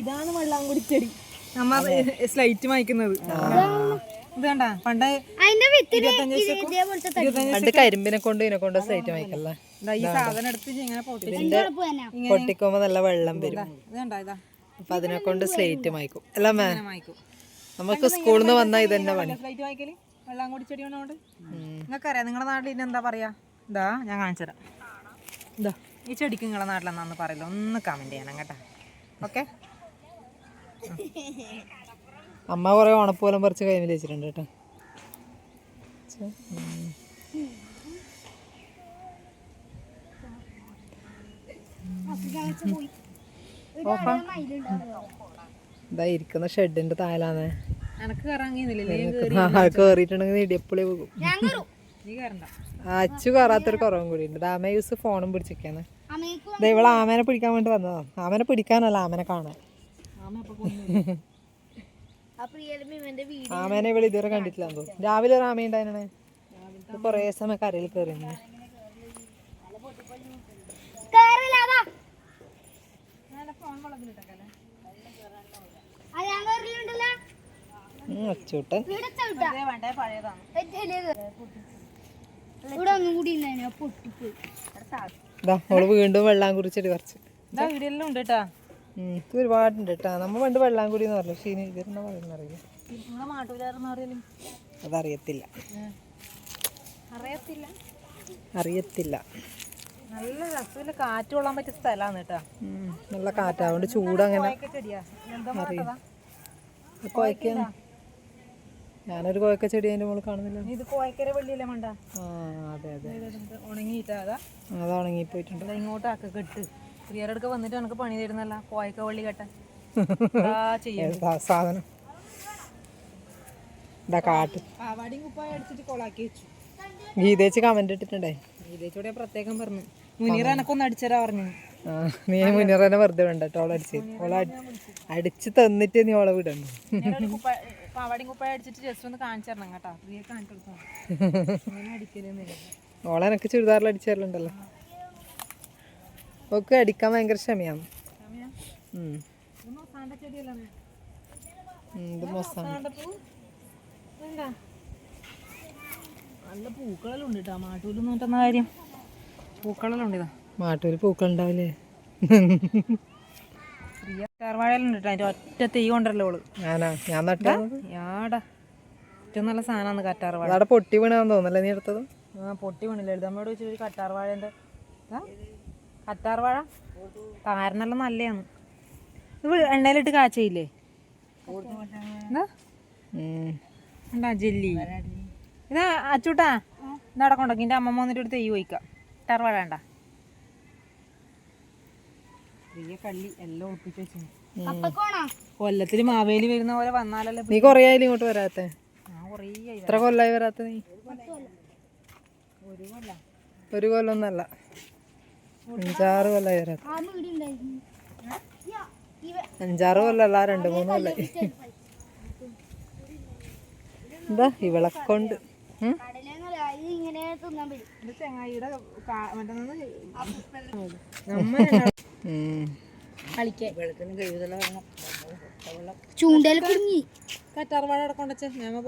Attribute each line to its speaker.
Speaker 1: ഇതാണ് വള്ളാങ്കുടി ചെടി. നമ്മ സ്ലൈറ്റ് മായ്ക്കുന്നത്. ഇത് പണ്ട്
Speaker 2: പണ്ട് കരിമ്പിനെ കൊണ്ട് ഇതിനെ കൊണ്ട് സൈറ്റ് വായിക്കല്ല
Speaker 1: ഇതാ ഈ സാധനം എടുത്ത് ഇങ്ങനെ പൊട്ടിച്ച്
Speaker 3: തണുപ്പ്
Speaker 2: പൊട്ടിക്കുമ്പോ നല്ല വെള്ളം വരും.
Speaker 1: ഇത് കണ്ട ഇതാ.
Speaker 2: അപ്പൊ അതിനെ കൊണ്ട് സ്ലേറ്റ് മായ്ക്കും. അല്ല മേ നമുക്ക് സ്കൂളിൽ നിന്ന് വന്നാ തന്നെ പണി.
Speaker 1: സ്ലൈറ്റ് വെള്ളാങ്കുടി ചെടി കൊണ്ടോണ്ട് നിങ്ങൾക്കറിയാം നിങ്ങളുടെ നാട്ടിൽ ഇതിനെന്താ എന്താ പറയാ? ഇതാ ഞാൻ കാണിച്ചുതരാം ഇതാ ഈ ചെടിക്ക് നിങ്ങളുടെ നാട്ടിൽ പറയല്ലോ പറയില്ല ഒന്ന് കമന്റ് ചെയ്യണം കേട്ടാ. ഓക്കെ
Speaker 2: അമ്മ കുറെ ഓണപ്പൂലം പറിച്ച് കൈമിൽ വെച്ചിട്ടുണ്ട് കേട്ടോ. ഇതാ ഇരിക്കുന്ന ഷെഡിന്റെ
Speaker 1: കയറാങ്ങിന്നില്ലേ
Speaker 2: കേറിയിട്ടുണ്ടെങ്കിൽ ഇടിയപ്പുളി പോകും? അച്ചു കയറാത്തൊരു കുറവും കൂടി ഉണ്ട്. ആമ യൂസ് ഫോണും പിടിച്ചിരിക്കാന്ന്. ഇവളെ ആമേനെ പിടിക്കാൻ വേണ്ടി വന്നതാ. ആമേനെ പിടിക്കാനല്ല ആമേനെ കാണാൻ. ആമേനെ വിളി ഇതുവരെ കണ്ടിട്ടില്ല എന്തോ. രാവിലെ ഒരു ആമ ഉണ്ടായിരുന്നെ. കൊറേ സമയം കരയിൽ കയറി അച്ചൂട്ടൻ.
Speaker 3: ഇവിടെ ഒന്നും കൂടി പൊട്ടിപ്പോയി
Speaker 2: വീണ്ടും വെള്ളം കുറിച്ചിട്ട് കുറച്ച്.
Speaker 1: ഇതാ വീഡിയോയിലും ഉണ്ട് കേട്ടാ.
Speaker 2: ഇത് ഒരുപാടുണ്ട് കേട്ടോ നമ്മൾ പണ്ട് വെള്ളം കൂടി എന്ന് പറഞ്ഞു. പക്ഷേ ഇനി ഇതെന്നാ പറയുന്ന അറിയില്ല. അതറിയത്തില്ല.
Speaker 1: അറിയത്തില്ല.
Speaker 2: അറിയത്തില്ല.
Speaker 1: നല്ല രസമില്ല. കാറ്റ് കൊള്ളാൻ പറ്റിയ സ്ഥലമാണ് കേട്ടാ
Speaker 2: നല്ല കാറ്റാവുകൊണ്ട് ചൂടങ്ങനെ? കോയക്കാണ് ഞാനൊരു കോയക്ക ചെടി അതിന്റെ മുകളിൽ കാണുന്നില്ല.
Speaker 1: ഇത് കോയക്കര വെള്ളിയല്ലേ മണ്ട?
Speaker 2: ആ അതെ അതെ.
Speaker 1: ഉണങ്ങിയിട്ടാ അതാ.
Speaker 2: അത് ഉണങ്ങിപ്പോയിട്ടുണ്ട്.
Speaker 1: ഇങ്ങോട്ട് ഇങ്ങോട്ടാക്ക കെട്ട്. പ്രിയരടുക്ക് വന്നിട്ട് എനിക്ക് പണി തരുന്നല്ല. കോയക്ക വള്ളി കെട്ടാൻ.
Speaker 2: സാധനം. ഇതാ കാട്ട്.
Speaker 1: പാവാടിയും കുപ്പായ അടിച്ചിട്ട് കൊളാക്കി വെച്ചു.
Speaker 2: ഗീതേച്ച് കമന്റ് ഇട്ടിട്ടുണ്ടേ?
Speaker 1: ഇതേച്ചൂടെ പ്രത്യേകം പറഞ്ഞു. മുനീർ എനക്കൊന്ന് അടിച്ചരാ പറഞ്ഞു.
Speaker 2: നീ നീ മുന്നേറെ വെറുതെ വേണ്ട കേട്ടോ അടിച്ച്. ഓളെ അടിച്ച് തന്നിട്ട് നീ ഓളെ വിടണ്ട.
Speaker 1: പാവാടിയും കുപ്പായ അടിച്ചിട്ട് ജസ്റ്റ് ഒന്ന് കാണിച്ചു തരണം കേട്ടോ. പ്രിയ കാണിച്ചു കൊടുക്കണം
Speaker 2: ഓളെ എനക്ക് ചുരിദാറിൽ അടിച്ചു തരലുണ്ടല്ലോ. ഒക്കെ അടിക്കാൻ ഭയങ്കര ക്ഷമയാണ്.
Speaker 1: ഇത് മൊസാണ്ട നല്ല പൂക്കളെല്ലാം ഉണ്ട് കേട്ടോ നോട്ടുന്ന കാര്യം പൂക്കളെല്ലാം ഉണ്ട് ഇതാ
Speaker 2: മാട്ടൂര്
Speaker 1: പൂക്കളുണ്ടാവില്ലേ? കേട്ടോ അതിന്റെ ഒറ്റ തീ കൊണ്ടല്ലോ ഓൾ.
Speaker 2: ഞാനാ? ഞാൻ നട്ടാ?
Speaker 1: യാടാ ഏറ്റവും നല്ല സാധനമാണ് കറ്റാർവാഴ.
Speaker 2: പൊട്ടി വീണാന്ന് തോന്നല്ലേ നീ എടുത്തത്?
Speaker 1: ആ പൊട്ടി വീണില്ല. എഴുതാമ്മയോട് ചോദിച്ചു ഒരു കറ്റാർവാഴന്റെ ഇതാ കറ്റാർവാഴ താരനെല്ലാം നല്ലതാണ് ഇത് എണ്ണയിലിട്ട് കാച്ചയില്ലേ? എന്താ. ഉണ്ടാ ജെല്ലി? ഇതാ അച്ചൂട്ടാ. നടക്കണ്ടോ എന്റെ എന്റെ അമ്മമ്മ വന്നിട്ട് ഒരു തെയ്യ് പോയിക്കാം കറ്റാർവാഴ വേണ്ട. കൊല്ലത്തിൽ കള്ളി എല്ലാം ഒളിപ്പിച്ച് വെച്ചു
Speaker 3: അപ്പക്കോണോ
Speaker 1: കൊല്ലത്തിൽ മാവേലി വരുന്ന പോലെ വന്നാലല്ലേ
Speaker 2: നീ കൊറേ ആയാലും ഇങ്ങോട്ട് വരാത്ത?
Speaker 1: ഞാൻ കുറേ ആയി
Speaker 2: എത്ര കൊല്ലായി വരാത്ത നീ?
Speaker 1: ഒരു കൊല്ലം.
Speaker 2: ഒരു കൊല്ലൊന്നല്ല അഞ്ചാറ് കൊല്ലായി. അഞ്ചാറ് കൊല്ലല്ല രണ്ട് മൂന്ന് കൊല്ലായി. എന്താ ഇവളെ കൊണ്ട്?
Speaker 1: ചൂണ്ടൽ
Speaker 3: ചൂണ്ടയിൽ കുടുങ്ങി.
Speaker 1: കറ്റാർവാഴ അവിടെ കൊണ്ടുവച്ചേ. ഞമ്മ